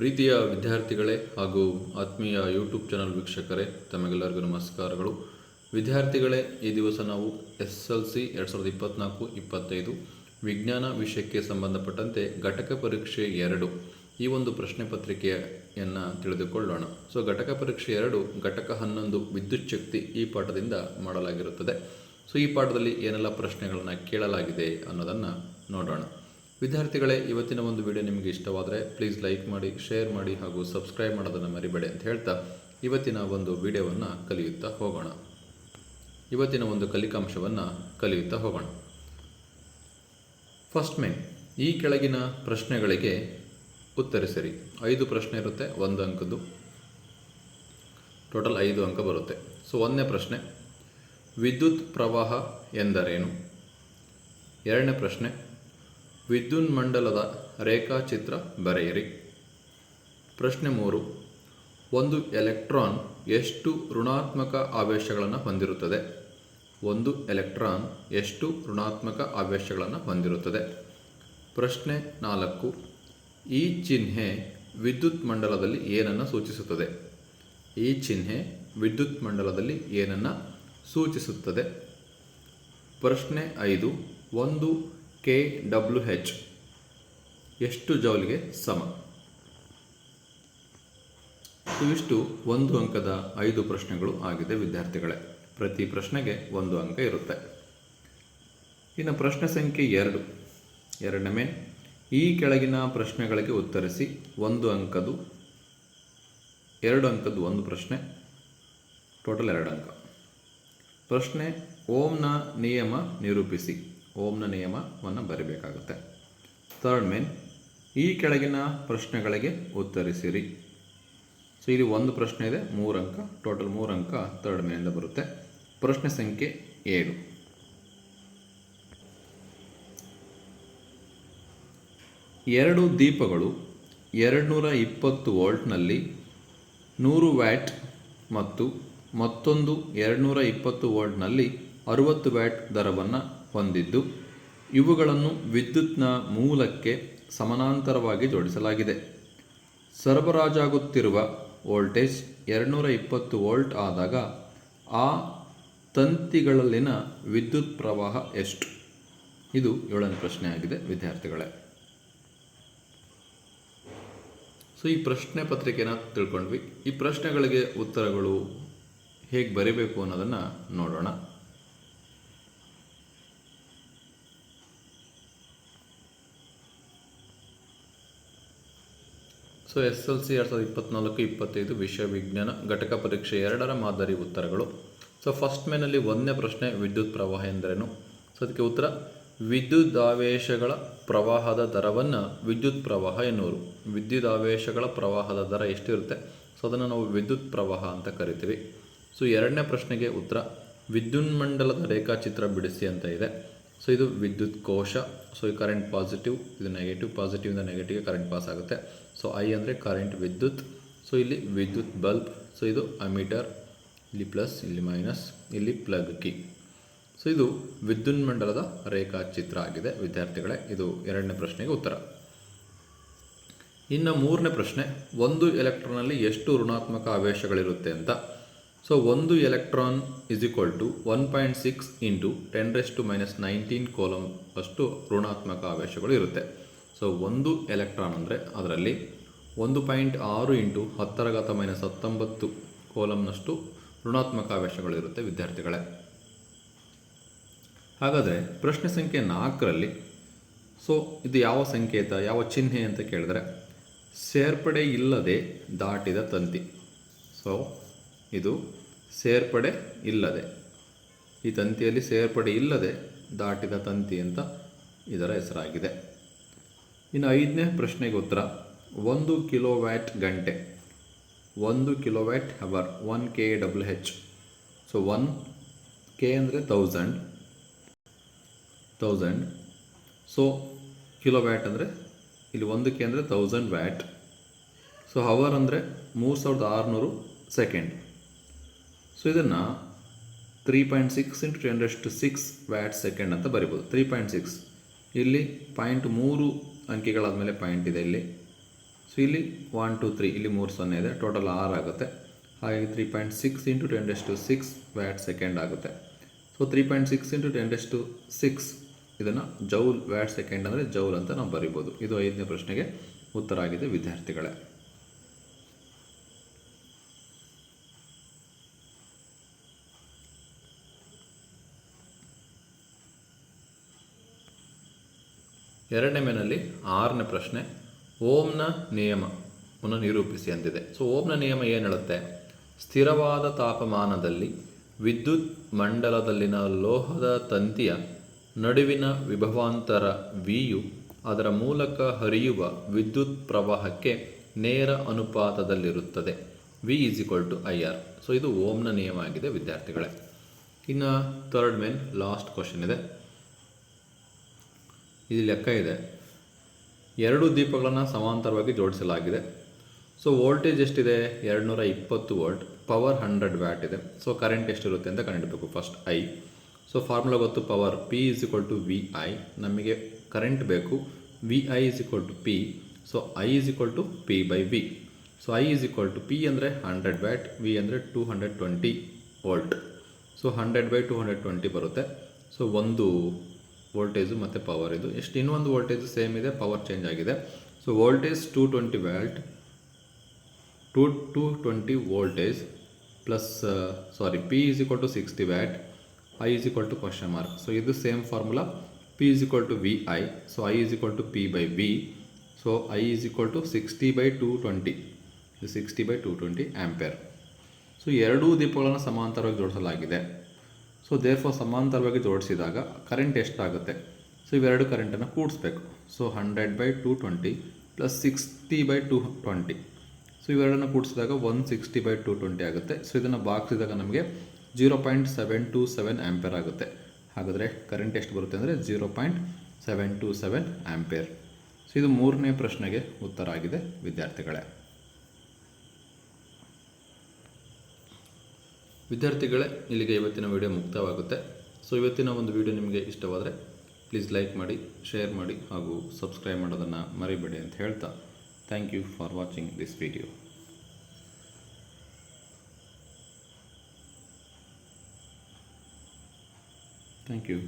ಪ್ರೀತಿಯ ವಿದ್ಯಾರ್ಥಿಗಳೇ ಹಾಗೂ ಆತ್ಮೀಯ ಯೂಟ್ಯೂಬ್ ಚಾನಲ್ ವೀಕ್ಷಕರೇ, ತಮಗೆಲ್ಲರಿಗೂ ನಮಸ್ಕಾರಗಳು. ವಿದ್ಯಾರ್ಥಿಗಳೇ, ಈ ದಿವಸ ನಾವು ಎಸ್ ಎಲ್ ಸಿ ಎರಡು ಸಾವಿರದ ಇಪ್ಪತ್ತ್ನಾಲ್ಕು ಇಪ್ಪತ್ತೈದು ವಿಜ್ಞಾನ ವಿಷಯಕ್ಕೆ ಸಂಬಂಧಪಟ್ಟಂತೆ ಘಟಕ ಪರೀಕ್ಷೆ ಎರಡು ಈ ಒಂದು ಪ್ರಶ್ನೆ ಪತ್ರಿಕೆಯನ್ನು ತಿಳಿದುಕೊಳ್ಳೋಣ. ಸೊ, ಘಟಕ ಪರೀಕ್ಷೆ ಎರಡು, ಘಟಕ ಹನ್ನೊಂದು ವಿದ್ಯುತ್ ಶಕ್ತಿ ಈ ಪಾಠದಿಂದ ಮಾಡಲಾಗಿರುತ್ತದೆ. ಸೊ, ಈ ಪಾಠದಲ್ಲಿ ಏನೆಲ್ಲ ಪ್ರಶ್ನೆಗಳನ್ನು ಕೇಳಲಾಗಿದೆ ಅನ್ನೋದನ್ನು ನೋಡೋಣ. ವಿದ್ಯಾರ್ಥಿಗಳೇ, ಇವತ್ತಿನ ಒಂದು ವಿಡಿಯೋ ನಿಮಗೆ ಇಷ್ಟವಾದರೆ ಪ್ಲೀಸ್ ಲೈಕ್ ಮಾಡಿ ಶೇರ್ ಮಾಡಿ ಹಾಗೂ ಸಬ್ಸ್ಕ್ರೈಬ್ ಮಾಡೋದನ್ನು ಮರಿಬೇಡಿ ಅಂತ ಹೇಳ್ತಾ ಇವತ್ತಿನ ಒಂದು ವಿಡಿಯೋವನ್ನು ಕಲಿಯುತ್ತಾ ಹೋಗೋಣ. ಇವತ್ತಿನ ಒಂದು ಕಲಿಕಾಂಶವನ್ನು ಕಲಿಯುತ್ತಾ ಹೋಗೋಣ. ಫಸ್ಟ್ ಮೇನ್ ಈ ಕೆಳಗಿನ ಪ್ರಶ್ನೆಗಳಿಗೆ ಉತ್ತರಿಸಿರಿ ಐದು ಪ್ರಶ್ನೆ ಇರುತ್ತೆ, ಒಂದು ಅಂಕದ್ದು. ಟೋಟಲ್ ಐದು ಅಂಕ ಬರುತ್ತೆ. ಸೊ ಒಂದನೇ ಪ್ರಶ್ನೆ, ವಿದ್ಯುತ್ ಪ್ರವಾಹ ಎಂದರೇನು? ಎರಡನೇ ಪ್ರಶ್ನೆ ವಿದ್ಯುನ್ಮಂಡಲದ ರೇಖಾಚಿತ್ರ ಬರೆಯಿರಿ. ಪ್ರಶ್ನೆ ಮೂರು. ಒಂದು ಎಲೆಕ್ಟ್ರಾನ್ ಎಷ್ಟು ಋಣಾತ್ಮಕ ಆವೇಶಗಳನ್ನು ಹೊಂದಿರುತ್ತದೆ? ಒಂದು ಎಲೆಕ್ಟ್ರಾನ್ ಎಷ್ಟು ಋಣಾತ್ಮಕ ಆವೇಶಗಳನ್ನು ಹೊಂದಿರುತ್ತದೆ? ಪ್ರಶ್ನೆ ನಾಲ್ಕು. ಈ ಚಿಹ್ನೆ ವಿದ್ಯುತ್ ಮಂಡಲದಲ್ಲಿ ಏನನ್ನು ಸೂಚಿಸುತ್ತದೆ? ಈ ಚಿಹ್ನೆ ವಿದ್ಯುತ್ ಮಂಡಲದಲ್ಲಿ ಏನನ್ನು ಸೂಚಿಸುತ್ತದೆ? ಪ್ರಶ್ನೆ ಐದು. ಒಂದು ಕೆ ಡಬ್ಲ್ಯೂ ಹೆಚ್ ಎಷ್ಟು ಜೌಲ್ಗೆ ಸಮ? ಇವಿಷ್ಟು ಒಂದು ಅಂಕದ ಐದು ಪ್ರಶ್ನೆಗಳು ಆಗಿದೆ ವಿದ್ಯಾರ್ಥಿಗಳೇ. ಪ್ರತಿ ಪ್ರಶ್ನೆಗೆ ಒಂದು ಅಂಕ ಇರುತ್ತೆ. ಇನ್ನು ಪ್ರಶ್ನೆ ಸಂಖ್ಯೆ ಎರಡು. ಎರಡನೇ ಮೇನ್, ಈ ಕೆಳಗಿನ ಪ್ರಶ್ನೆಗಳಿಗೆ ಉತ್ತರಿಸಿ ಒಂದು ಅಂಕದು ಎರಡು ಅಂಕದ್ದು ಒಂದು ಪ್ರಶ್ನೆ, ಟೋಟಲ್ ಎರಡು ಅಂಕ. ಪ್ರಶ್ನೆ ಓಂನ ನಿಯಮ ನಿರೂಪಿಸಿ. ಓಂನ ನಿಯಮವನ್ನು ಬರೀಬೇಕಾಗುತ್ತೆ. ಥರ್ಡ್ ಮೇನ್, ಈ ಕೆಳಗಿನ ಪ್ರಶ್ನೆಗಳಿಗೆ ಉತ್ತರಿಸಿರಿ. ಸೊ ಇಲ್ಲಿ ಒಂದು ಪ್ರಶ್ನೆ ಇದೆ, ಮೂರು ಅಂಕ ಟೋಟಲ್ ಮೂರು ಅಂಕ ಥರ್ಡ್ ಮೇನಿಂದ ಬರುತ್ತೆ. ಪ್ರಶ್ನೆ ಸಂಖ್ಯೆ ಏಳು. ಎರಡು ದೀಪಗಳು ಎರಡುನೂರ ಇಪ್ಪತ್ತು ವೋಲ್ಟ್ನಲ್ಲಿ ನೂರು ವ್ಯಾಟ್ ಮತ್ತು ಮತ್ತೊಂದು ಎರಡುನೂರ ಇಪ್ಪತ್ತು ವೋಲ್ಟ್ನಲ್ಲಿ ಅರುವತ್ತು ವ್ಯಾಟ್ ದರವನ್ನು ಹೊಂದಿದ್ದು, ಇವುಗಳನ್ನು ವಿದ್ಯುತ್ನ ಮೂಲಕ್ಕೆ ಸಮಾನಾಂತರವಾಗಿ ಜೋಡಿಸಲಾಗಿದೆ. ಸರಬರಾಜಾಗುತ್ತಿರುವ ವೋಲ್ಟೇಜ್ ಎರಡುನೂರ ಇಪ್ಪತ್ತು ವೋಲ್ಟ್ ಆದಾಗ ಆ ತಂತಿಗಳಲ್ಲಿನ ವಿದ್ಯುತ್ ಪ್ರವಾಹ ಎಷ್ಟು? ಇದು ಏಳನೇ ಪ್ರಶ್ನೆ ಆಗಿದೆ ವಿದ್ಯಾರ್ಥಿಗಳೇ. ಸೊ, ಈ ಪ್ರಶ್ನೆ ಪತ್ರಿಕೆನ ತಿಳ್ಕೊಂಡ್ವಿ. ಈ ಪ್ರಶ್ನೆಗಳಿಗೆ ಉತ್ತರಗಳು ಹೇಗೆ ಬರೀಬೇಕು ಅನ್ನೋದನ್ನು ನೋಡೋಣ. ಸೊ ಎಸ್ ಎಲ್ ಸಿ ಎರಡು ಸಾವಿರದ ಇಪ್ಪತ್ನಾಲ್ಕು, ಇಪ್ಪತ್ತೈದು ವಿಷಯ ವಿಜ್ಞಾನ ಘಟಕ ಪರೀಕ್ಷೆ ಎರಡರ ಮಾದರಿ ಉತ್ತರಗಳು. ಸೊ ಫಸ್ಟ್ ಮೇನಲ್ಲಿ ಒಂದನೇ ಪ್ರಶ್ನೆ, ವಿದ್ಯುತ್ ಪ್ರವಾಹ ಎಂದರೇನು? ಸೊ ಅದಕ್ಕೆ ಉತ್ತರ, ವಿದ್ಯುದಾವೇಶಗಳ ಪ್ರವಾಹದ ದರವನ್ನು ವಿದ್ಯುತ್ ಪ್ರವಾಹ ಎನ್ನುವರು. ವಿದ್ಯುತ್ ವಿದ್ಯುದಾವೇಶಗಳ ಪ್ರವಾಹದ ದರ ಎಷ್ಟಿರುತ್ತೆ? ಸೊ ಅದನ್ನು ನಾವು ವಿದ್ಯುತ್ ಪ್ರವಾಹ ಅಂತ ಕರಿತೀವಿ. ಸೊ ಎರಡನೇ ಪ್ರಶ್ನೆಗೆ ಉತ್ತರ, ವಿದ್ಯುನ್ಮಂಡಲದ ರೇಖಾಚಿತ್ರ ಬಿಡಿಸಿ ಅಂತ ಇದೆ. ಸೊ ಇದು ವಿದ್ಯುತ್ ಕೋಶ. ಸೊ ಈ ಕರೆಂಟ್ ಪಾಸಿಟಿವ್ ಇದು ನೆಗೆಟಿವ್ ಪಾಸಿಟಿವಿಂದ ನೆಗೆಟಿವ್ಗೆ ಕರೆಂಟ್ ಪಾಸ್ ಆಗುತ್ತೆ. ಸೊ ಐ ಅಂದರೆ ಕರೆಂಟ್ ವಿದ್ಯುತ್. ಸೊ ಇಲ್ಲಿ ವಿದ್ಯುತ್ ಬಲ್ಬ್ ಸೊ ಇದು ಅಮೀಟರ್ ಇಲ್ಲಿ ಪ್ಲಸ್ ಇಲ್ಲಿ ಮೈನಸ್ ಇಲ್ಲಿ ಪ್ಲಗ್ ಕಿ ಸೊ ಇದು ವಿದ್ಯುನ್ಮಂಡಲದ ರೇಖಾಚಿತ್ರ ಆಗಿದೆ, ವಿದ್ಯಾರ್ಥಿಗಳೇ. ಇದು ಎರಡನೇ ಪ್ರಶ್ನೆಗೆ ಉತ್ತರ. ಇನ್ನು ಮೂರನೇ ಪ್ರಶ್ನೆ, ಒಂದು ಎಲೆಕ್ಟ್ರಾನಲ್ಲಿ ಎಷ್ಟು ಋಣಾತ್ಮಕ ಆವೇಶಗಳಿರುತ್ತೆ ಅಂತ. ಸೊ ಒಂದು electron is equal to one point six into ten raise to minus nineteen coulomb ಅಷ್ಟು ಋಣಾತ್ಮಕ ಆವೇಶಗಳು ಇರುತ್ತೆ. ಸೊ ಒಂದು ಎಲೆಕ್ಟ್ರಾನ್ ಅಂದರೆ ಅದರಲ್ಲಿ ಒಂದು ಪಾಯಿಂಟ್ ಆರು ಇಂಟು ಹತ್ತರ ಘಾತ ಮೈನಸ್ ಹತ್ತೊಂಬತ್ತು ಕೋಲಮ್ನಷ್ಟು ಋಣಾತ್ಮಕ ಆವೇಶಗಳು ಇರುತ್ತೆ ವಿದ್ಯಾರ್ಥಿಗಳೇ. ಹಾಗಾದರೆ ಪ್ರಶ್ನೆ ಸಂಖ್ಯೆ ನಾಲ್ಕರಲ್ಲಿ ಸೊ ಇದು ಯಾವ ಸಂಕೇತ ಯಾವ ಚಿಹ್ನೆ ಅಂತ ಕೇಳಿದ್ರೆ, ಸೇರ್ಪಡೆ ಇಲ್ಲದೆ ದಾಟಿದ ತಂತಿ. ಸೊ ಇದು ಸೇರ್ಪಡೆ ಇಲ್ಲದೆ. ಈ ತಂತಿಯಲ್ಲಿ ಸೇರ್ಪಡೆ ಇಲ್ಲದೆ ದಾಟಿದ ತಂತಿ ಅಂತ ಇದರ ಹೆಸರಾಗಿದೆ. ಇನ್ನು ಐದನೇ ಪ್ರಶ್ನೆಗೆ ಉತ್ತರ. ಒಂದು ಕಿಲೋ ವ್ಯಾಟ್ ಗಂಟೆ. ಒಂದು kilo watt hour one K W H so one K ಅಂದರೆ thousand thousand so kilo watt ಅಂದರೆ, ಇಲ್ಲಿ ಒಂದು ಕೆ ಅಂದರೆ ತೌಸಂಡ್ ವ್ಯಾಟ್ ಸೊ ಹವರ್ ಅಂದರೆ ಮೂರು ಸಾವಿರದ ಆರುನೂರು ಸೆಕೆಂಡ್ ಸೊ ಇದನ್ನು three point six into ten to six watt second ಅಂತ ಬರಿಬೋದು. ತ್ರೀ ಪಾಯಿಂಟ್ ಸಿಕ್ಸ್ ಇಲ್ಲಿ ಪಾಯಿಂಟ್ ಮೂರು ಅಂಕಿಗಳಾದಮೇಲೆ ಪಾಯಿಂಟ್ ಇದೆ ಇಲ್ಲಿ. ಸೊ ಇಲ್ಲಿ ಒನ್ ಟು ತ್ರೀ ಇಲ್ಲಿ ಮೂರು ಸೊನ್ನೆ ಇದೆ. ಟೋಟಲ್ ಆರು ಆಗುತ್ತೆ. ಹಾಗಾಗಿ three point six into ten ಅಷ್ಟು ಟು ಸಿಕ್ಸ್ ವ್ಯಾಟ್ ಸೆಕೆಂಡ್ ಆಗುತ್ತೆ. So three point six into ten ಅಷ್ಟು ಟು ಸಿಕ್ಸ್ ಇದನ್ನು ಜೌಲ್ ವ್ಯಾಟ್ ಸೆಕೆಂಡ್ ಅಂದರೆ ಜೌಲ್ ಅಂತ ನಾವು ಬರಿಬೋದು. ಇದು ಐದನೇ ಪ್ರಶ್ನೆಗೆ ಉತ್ತರ ಆಗಿದೆ, ವಿದ್ಯಾರ್ಥಿಗಳೇ. ಎರಡನೇ ಮೇನಲ್ಲಿ ಆರನೇ ಪ್ರಶ್ನೆ, ಓಮ್ನ ನಿಯಮವನ್ನು ನಿರೂಪಿಸಿ ಅಂದಿದೆ ಸೊ ಓಮ್ನ ನಿಯಮ ಏನು ಹೇಳುತ್ತೆ? ಸ್ಥಿರವಾದ ತಾಪಮಾನದಲ್ಲಿ ವಿದ್ಯುತ್ ಮಂಡಲದಲ್ಲಿನ ಲೋಹದ ತಂತಿಯ ನಡುವಿನ ವಿಭವಾಂತರ ವಿಯು ಅದರ ಮೂಲಕ ಹರಿಯುವ ವಿದ್ಯುತ್ ಪ್ರವಾಹಕ್ಕೆ ನೇರ ಅನುಪಾತದಲ್ಲಿರುತ್ತದೆ. V is equal to I R so ಇದು ಓಮ್ನ ನಿಯಮ ಆಗಿದೆ, ವಿದ್ಯಾರ್ಥಿಗಳೇ. ಇನ್ನು ಥರ್ಡ್ ಮೇನ್ ಲಾಸ್ಟ್ ಕ್ವಶನ್ ಇದೆ. ಇದು ಲೆಕ್ಕ ಇದೆ. ಎರಡು ದೀಪಗಳನ್ನು ಸಮಾಂತರವಾಗಿ ಜೋಡಿಸಲಾಗಿದೆ. ಸೊ ವೋಲ್ಟೇಜ್ ಎಷ್ಟಿದೆ? ಎರಡುನೂರ ಇಪ್ಪತ್ತು ವೋಲ್ಟ್ ಪವರ್ ಹಂಡ್ರೆಡ್ ವ್ಯಾಟ್ ಇದೆ. ಸೊ ಕರೆಂಟ್ ಎಷ್ಟಿರುತ್ತೆ ಅಂತ ಕಂಡುಹಿಡಬೇಕು ಫಸ್ಟ್ ಐ ಸೊ ಫಾರ್ಮುಲಾ ಗೊತ್ತು power P is equal to V I ನಮಗೆ ಕರೆಂಟ್ ಬೇಕು. V I is equal to P so I is equal to P by V so I is equal to P ಅಂದರೆ hundred watt V ಅಂದರೆ two hundred twenty volt so hundred by two hundred twenty ಬರುತ್ತೆ. So ಒಂದು voltage ಮತ್ತು power ಇದು. ಎಷ್ಟು ಇನ್ನೊಂದು voltage same ಇದೆ power change ಆಗಿದೆ. So voltage two twenty volt two two twenty voltage plus sorry P is equal to sixty watt I is equal to question mark so ಇದು same formula P is equal to V I so I is equal to P by V so I is equal to sixty by two twenty sixty by two twenty ampere so ಎರಡೂ ದೀಪಗಳನ್ನು ಸಮಾಂತರವಾಗಿ ಜೋಡಿಸಲಾಗಿದೆ. So ದೇರ್ಫೋ ಸಮಾಂತರವಾಗಿ ಜೋಡಿಸಿದಾಗ current ಎಷ್ಟಾಗುತ್ತೆ? So ಇವೆರಡು ಕರೆಂಟನ್ನು ಕೂಡಿಸ್ಬೇಕು. So hundred by two twenty plus sixty by two twenty so ಇವೆರಡನ್ನು ಕೂಡಿಸಿದಾಗ one sixty by two twenty ಆಗುತ್ತೆ. ಸೊ ಇದನ್ನು ಬಾಗಿಸಿದಾಗ ನಮಗೆ zero point seven two seven ampere ಆಗುತ್ತೆ. ಹಾಗಾದರೆ ಕರೆಂಟ್ ಎಷ್ಟು ಬರುತ್ತೆ ಅಂದರೆ zero point seven two seven ampere so ಇದು ಮೂರನೇ ಪ್ರಶ್ನೆಗೆ ಉತ್ತರ ಆಗಿದೆ, ವಿದ್ಯಾರ್ಥಿಗಳೇ. ವಿದ್ಯಾರ್ಥಿಗಳೇ, ಇಲ್ಲಿಗೆ ಇವತ್ತಿನ ವಿಡಿಯೋ ಮುಕ್ತವಾಗುತ್ತೆ. ಸೊ ಇವತ್ತಿನ ಒಂದು ವಿಡಿಯೋ ನಿಮಗೆ ಇಷ್ಟವಾದರೆ ಪ್ಲೀಸ್ ಲೈಕ್ ಮಾಡಿ ಶೇರ್ ಮಾಡಿ ಹಾಗೂ ಸಬ್ಸ್ಕ್ರೈಬ್ ಮಾಡೋದನ್ನು ಮರಿಬೇಡಿ ಅಂತ ಹೇಳ್ತಾ thank you for watching this video thank you